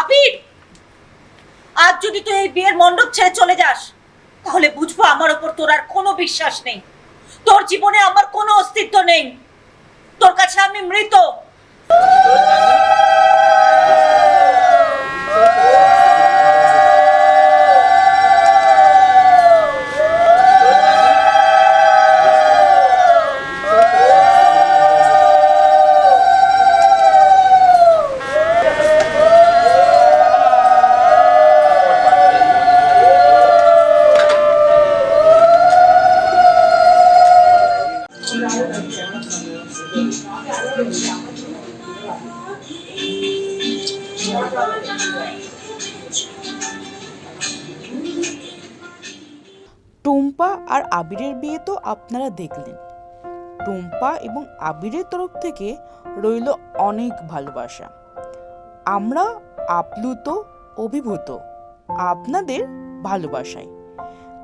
আবির আজ যদি তুই এই বিয়ের মণ্ডপ ছেড়ে চলে যাস, তাহলে বুঝব আমার ওপর তোর আর কোনো বিশ্বাস নেই। তোর জীবনে আমার কোনো অস্তিত্ব নেই। তোর কাছে আমি মৃত। টুম্পা আর আবিরের বিয়ে তো আপনারা দেখলেন। টুম্পা এবং আবিরের তরফ থেকে রইল অনেক ভালোবাসা। আমরা আপ্লুত, অভিভূত, আপনাদের ভালোবাসায়।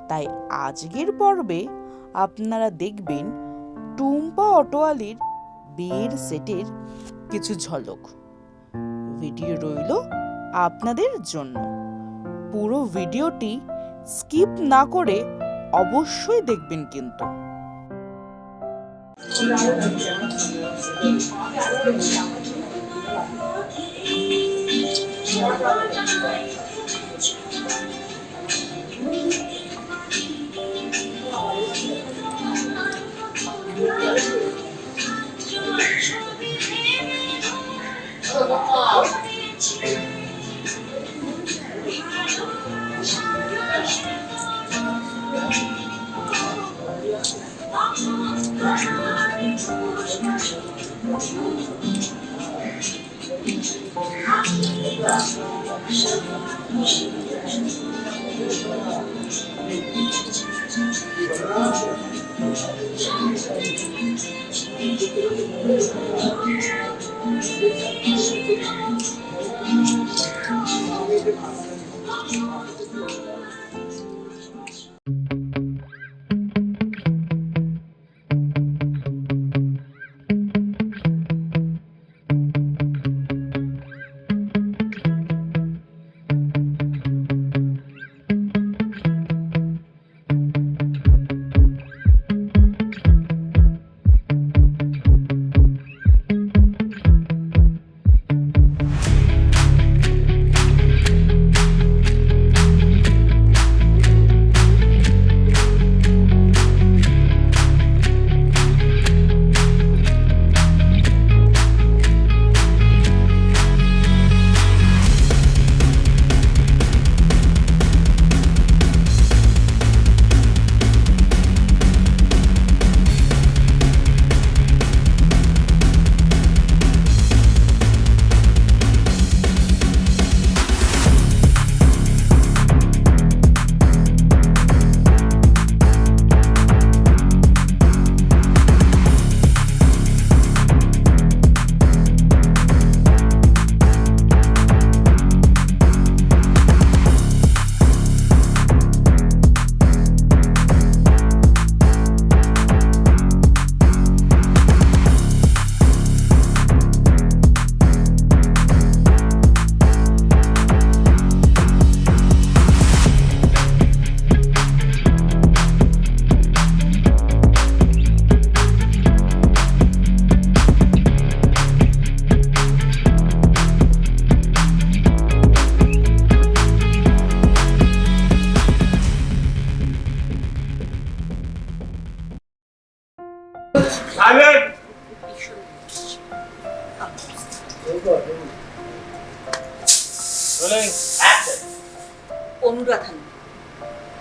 তাই আজকের পর্বে আপনারা দেখবেন টুম্পা অটোয়ালির বিয়ের সেটের কিছু ঝলক। ভিডিও রইল আপনাদের জন্য পুরো ভিডিওটি স্কিপ না করে অবশ্যই দেখবেন কিন্তু Silent! 工作。啊。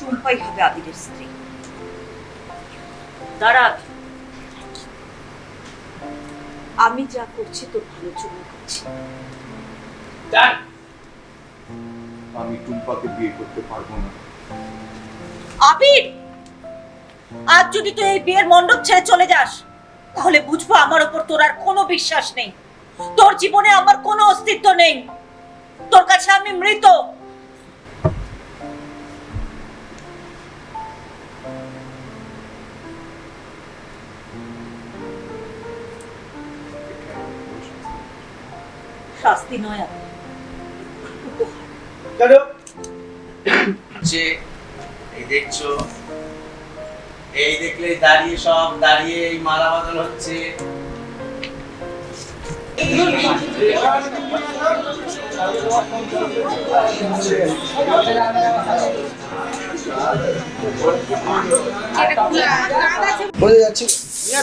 টুম্পাই হবে আবিরের স্ত্রী। দাঁড়া। আবির। আমি যা করছি তোর ভালোর জন্য করছি। আমি টুম্পাকে বিয়ে করতে পারব না। আবির! আজ যদি তুই এই বিয়ের মণ্ডপ ছেড়ে চলে যাস তাহলে বুঝব আমার ওপর তোর আর কোনো বিশ্বাস নেই। তোর জীবনে আমার কোনো অস্তিত্ব নেই। তোর কাছে আমি মৃত। শাস্তি নয় যে এই দেখছ এই দেখলে দাঁড়িয়ে সব দাঁড়িয়ে এই মালা বদল হচ্ছে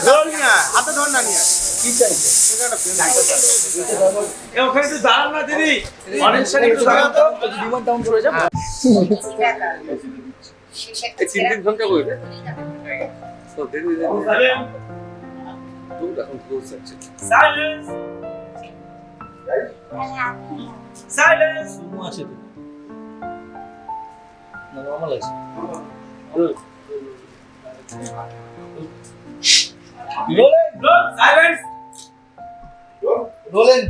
ধর না হাতে ধর না নিয়ে কি চাইছে ওখানে একটু দাঁড়ান না দিদি অনেক একটু দাঁড়ান তো তিন দিন ঘণ্টা কইলে তো দেরি দেরি সাইলেন্স তো এখন ক্লোজ আছে সাইলেন্স সাইলেন্স রোলিং সাইলেন্স